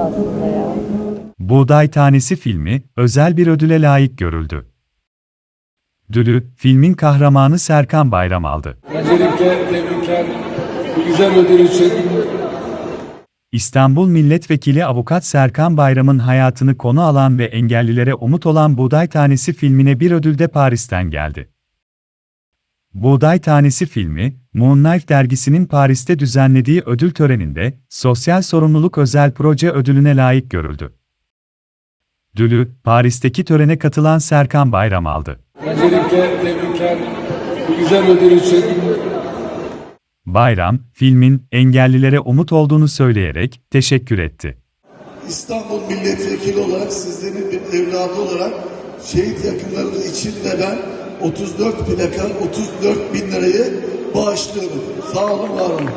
Aslında ya. Buğday Tanesi filmi özel bir ödüle layık görüldü. Dülü, filmin kahramanı Serkan Bayram aldı. Öncelikle tebrikler bu güzel ödül için. İstanbul Milletvekili Avukat Serkan Bayram'ın hayatını konu alan ve engellilere umut olan Buğday Tanesi filmine bir ödül de Paris'ten geldi. Buğday Tanesi filmi, Moonlight dergisinin Paris'te düzenlediği ödül töreninde Sosyal Sorumluluk Özel Proje ödülüne layık görüldü. Dülü, Paris'teki törene katılan Serkan Bayram aldı. Öncelikle tebrikler bu güzel ödül için. Bayram, filmin engellilere umut olduğunu söyleyerek teşekkür etti. İstanbul Milletvekili olarak sizlerin bir evladı olarak şehit yakınlarımız için de ben 34 plaka 34 bin lirayı bağışlıyorum. Sağ olun, var olun.